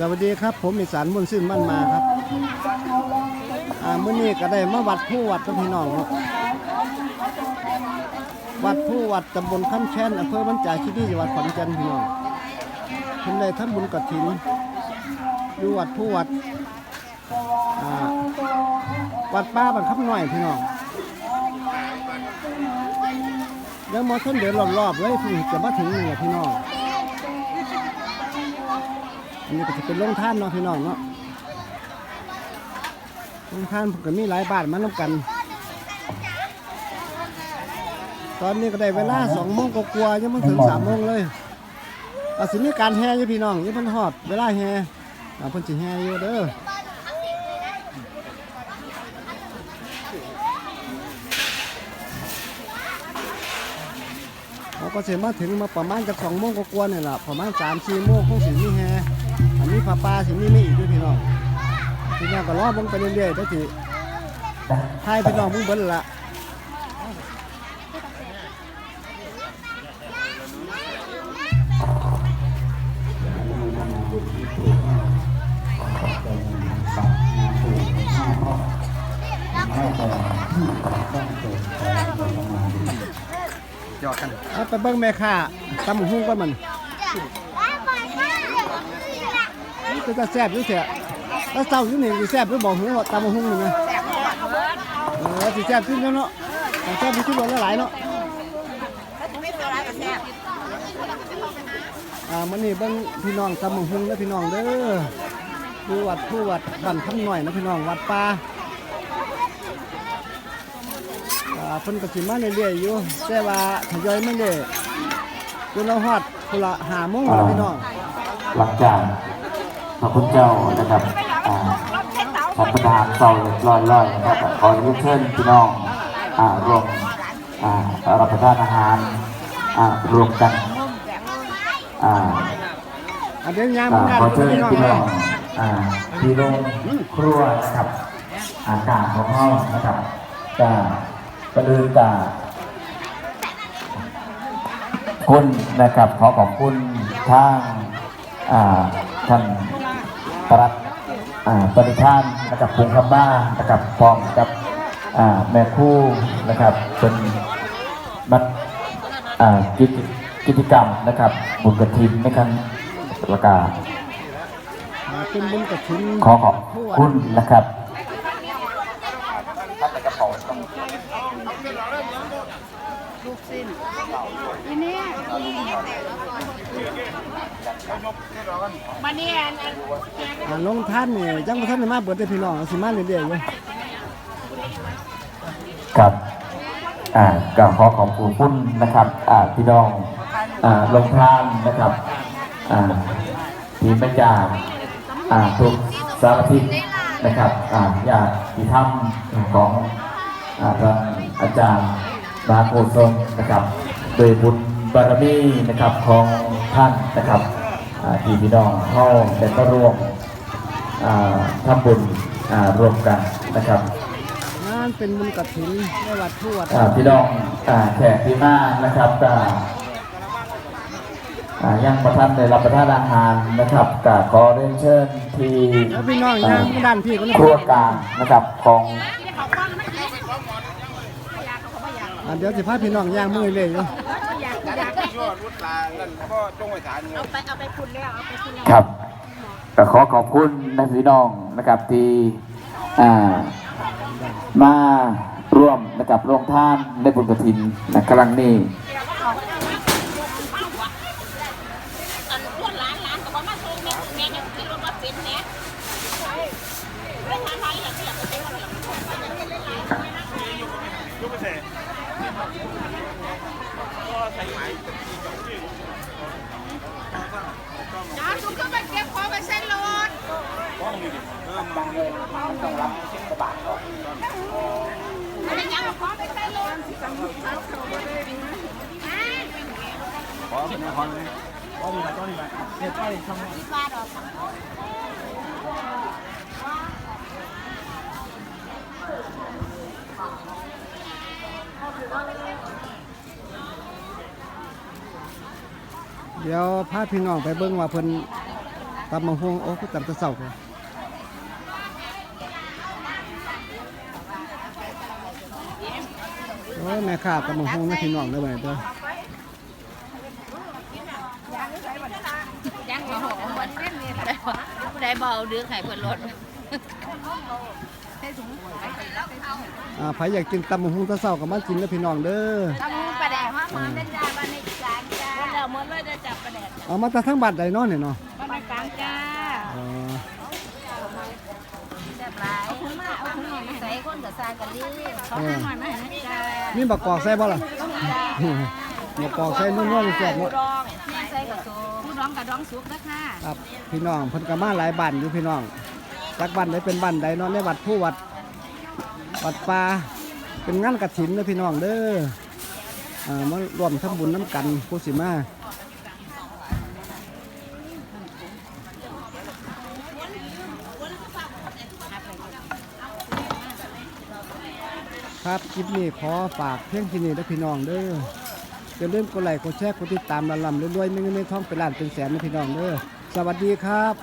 สวัสดีครับ ผมอิสานมุนซื่นมั่นมาครับอ่ามื้อนี้ก็ได้มาวัดผู้วัดกับพี่น้องเนาะวัดผู้วัดตำบลคำแช่นอำเภอบ้านจ่ายที่นี่จังหวัดขอนแก่นพี่น้องเพิ่นได้ทำบุญกฐินอยู่วัดผู้วัดอ่าวัดป้าบังคับหน่อยพี่น้องแล้วมอท่านเดินรอบๆเลยเพิ่จะมาถึงนี่แหละพี่น้อง อันนี้ก็จะเป็นโรงท่านเนาะพี่น้องเนาะโรงท่านผมก็มีหลายบ้านมาน้ำกัน ตอนนี้ก็ได้เวลาสองโมงกว่าๆยังไม่ถึงสามโมงเลยอาจสิมีการแห่อยู่พี่น้องยังเพิ่นฮอดเวลาแห่อ่าเพิ่นสิแห่อยู่เด้อเราก็เสมาถึงมาประมาณจากสองโมงกว่าๆนี่แหละประมาณสามสี่โมงคงสิมีแห่ อันนี้ปลาปลาสิมีไม่อีกด้วยพี่น้องพี่น้องก็รอเบิ่งไปเรื่อยๆได้สิให้พี่น้องเบิ่งเบิ่งละยอดกันเอาไปเบิ่งแม่ค้าตำหุ้งก่อน มันนี่ก็จะแซ่บอยู่เถอะแล้วเศร้าอยู่นี่สิแซ่บหรือบอกหูว่าตำหุ้งนี่นะเออสิแซ่บขึ้นแล้วเนาะแต่แซ่บมีทุกวันหลายเนาะอ่ามันนี่เบิ่งพี่น้องตำหุ้งนะพี่น้องเด้อผู้วัดผู้วัดบ้านคำหน่อยนะพี่น้องวัดป่าอ่าเพิ่นก็สิมาเรื่อยๆอยู่แต่ว่าทยอยไม่ได้จนเราฮอดพุ่นละหาโมงแล้วพี่น้องหลังจาก พระคุณเจ้านะครับอ่าท่านประธานเศร้าลอยลอยๆนะครับขอเรียนเชิญพี่น้องอ่ารวมอ่ารับประทานอาหารอ่ารวมกันอ่าอันนี้ยามอ่างานขอเชิญพี่น้องพี่เลน้อยงอ่าที่โรงครัวนะครับอากาศของห้องนะครับจะประดืนกาคุณนะครับขอขอบคุณทางอ่าท่าน ปรัดอ่าปฏิทานนะครับพงคำบ้านะครับพร้อมกับอ่าแม่คู่นะครับเป็นนัดอ่ากิจกิจกรรมนะครับ บุญกระถินในครั้งประกาศอ่าเป็นบุญกฐินขอขอบคุณนะครับ มาเนี่ยอันอันอ่าลงท่านนี่ยังบ่ทันได้มาเบิดเด้อพี่น้องสิมาเรื่อยๆอยู่ครับอ่าก็ขอขอบคุณนนะครับอ่าพี่น้องอ่าลงทานนะครับอ่าทีมแม่จาอ่าทุกสารทิศนะครับอ่าญาติธรรมของอ่าท่านอาจารย์มาโกศลนะครับโดยบุญบารมีนะครับของ ท่านนะครับอ่าที่พี่น้องเข้าได้ก็ร่วมอ่าทำบุญอ่ารวมกันนะครับงานเป็นบุญกฐินในวัดผู้วัดอ่าพี่น้องอ่าแขกที่มานะครับก็อ่ายังประทันในรับประทานอาหารนะครับก็ขอเรียนเชิญที่แล้วพี่น้องย่างมาด้านพี่ก็นะครัวกลางนะครับของอ่าเดี๋ยวสิพาพี่น้องย่างมือเลยอยู่ ชั่วรุดลานั่นก็จงไว้ฐานเงินเอาไปเอาไปคุณแล้วเอาไปคุณแล้วครับก็ขอขอบคุณนะพี่น้องนะครับที่มาร่วมนะครับร่วมท่านในบุญกฐินในครั้งนี้อันพวกร้านร้านก็บอกมาโชว์แม่แม่งคิดว่ามาเป็นเนี่ยไม่ทานไทยอย่างที่อยากจะเป็นอะไรหรอก ยกไปเสร็จก็ใส่ไหม จ้าคุณก็ไปเก็บของ ไปเส้นรถป้องนี่ดิเออบังเลยต้องรับชิ้นกระบาดก่อนอะไรยังขอไปเส้นรถขอเป็นคอนเลยก็มีมาต้นไปเนี่ยใต้ช่องบาดอกเดี๋ยวพาพี่น้องไปเบิ่งว่าเพิ่น ตำมังฮงโอ้ก็ตำแตะเสาค่ะโอ้ยแม่ค้าตำมังฮงนะพี่น้องเด้อบัดนี้เด้อยังบ่หอมวันนี้นี่ผู้ใดบ่เอาดึกให้เพิ่นลดอ่าไผอยากกินตำมังฮงแตะเสาก็มากินเด้อพี่น้องเด้อทำปลาแดกฮะมันเป็นจ้าบ้านในกลางจ้าแล้วหมดเลยจะจับปลาแดกเอามาแต่ทั้งบัดใดเนาะเนี่ยเนาะ แซ่บหลายเอาถุงมาเอาถุงมาใส่คนกับซากันดิเขาห้าหน่อยมาให้นะจ้ามีบักกอกใส่บ่ล่ะบักกอกใส่นุ่นๆแซ่บเนาะดองแม่ใส่กับโซผู้ดองกับดองสุกนะคะครับพี่น้องเพิ่นก็มาหลายบ้านอยู่พี่น้องจักบ้านใดเป็นบ้านใดเนาะในวัดผู้วัดวัดป่าเป็นงานกฐินเด้อพี่น้องเด้ออ่ามารวมทำบุญน้ำกันผู้สิมา ครับคลิปนี้ขอฝากเพียงที่นี่และพี่น้องเด้ออย่าลืมกดไลค์กดแชร์กดติดตามลำลำเรื่อยๆไม่เงินไม่ท้องเป็นล้านเป็นแสนนะพี่น้องเด้อสวัสดีครับ